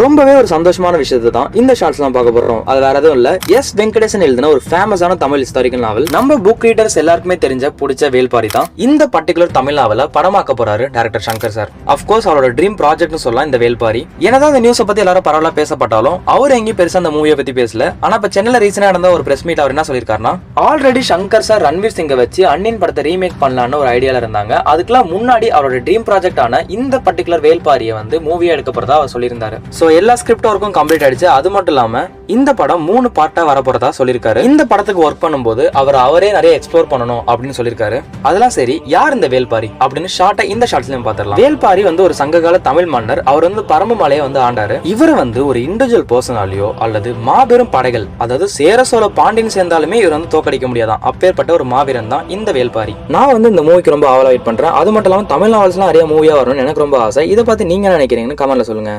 ரொம்பவே ஒரு சந்தோஷமான விஷயத்தை தான் இந்த ஷார்ட்ஸ்லாம் பார்க்க போறோம். அது வேற எதுவும் இல்ல. எஸ் வெங்கடேசன் எழுதின ஒரு ஃபேமஸான தமிழ் ஹிஸ்டாரிக்கல் நாவல் நம்ம புக் ரீடர்ஸ் எல்லாருக்குமே தெரிஞ்ச பிடிச்ச வேல்பாரி தான் இந்த பர்டிகுலர் தமிழ் நாவல படமாக்க போறாரு director Shankar sir of course அவரோட ட்ரீம் ப்ராஜெக்ட்னு சொல்லலாம் இந்த வேல்பாரி. என்னதான் இந்த நியூஸை பத்தி எல்லாரும் பரவாயில்ல பேசப்பட்டாலும் அவர் எங்கேயும் பெருசா அந்த மூவியை பத்தி பேசல. ஆனா இப்ப சென்னையில ரீசனா நடந்த ஒரு பிரஸ் மீட் அவர் என்ன சொல்லியிருக்காருன்னா ஆல்ரெடி சங்கர் சார் ரன்வீர் சிங்கை வச்சு அன்னின் படத்தை ரீமேக் பண்ணலான்னு ஒரு ஐடியால இருந்தாங்க. அதுக்கெல்லாம் முன்னாடி அவரோட ட்ரீம் ப்ராஜெக்ட் ஆன இந்த பர்டிகுலர் வேல்பாரியை வந்து மூவியா எடுக்க போறதா அவர் சொல்லியிருந்தாரு. சோ எல்லா ஸ்கிரிப்ட் ஒர்க்கும் கம்ப்ளீட் ஆயிடுச்சு. அது மட்டும் இல்லாம இந்த படம் மூணு பார்ட்டா வரப்போறதா சொல்லியிருக்காரு. இந்த படத்துக்கு ஒர்க் பண்ணும்போது அவர் அவரே நிறைய எக்ஸ்ப்ளோர் பண்ணணும் அப்படின்னு சொல்லியிருக்காரு. அதெல்லாம் சரி யார் இந்த வேல்பாரி அப்படின்னு ஷார்ட்டா இந்த ஷார்ட்ஸ்லயும் பாத்திரலாம் வேல்பாரி வந்து ஒரு சங்ககால தமிழ் மன்னர். அவர் வந்து பரம்பு மலையை வந்து ஆண்டாரு. இவர் வந்து ஒரு இண்டிவிஜுவல் பர்சனாலியோ அல்லது மாபெரும் படைகள் அதாவது சேர சோழ பாண்டியன் சேர்ந்தாலுமே இவர் வந்து தோக்கடிக்க முடியாதான். அப்பேற்பட்ட ஒரு மாவீரன் தான் இந்த வேல்பாரி. நான் வந்து இந்த மூவிக்கு ரொம்ப ஆவலா வெயிட் பண்றேன். அது மட்டும் இல்லாம தமிழ் நாவல்ஸ்லாம் நிறைய மூவியா வரணும்னு எனக்கு ரொம்ப ஆசை. இதை பார்த்து நீங்க என்ன நினைக்கிறீங்கன்னு கமெண்ட்ல சொல்லுங்க.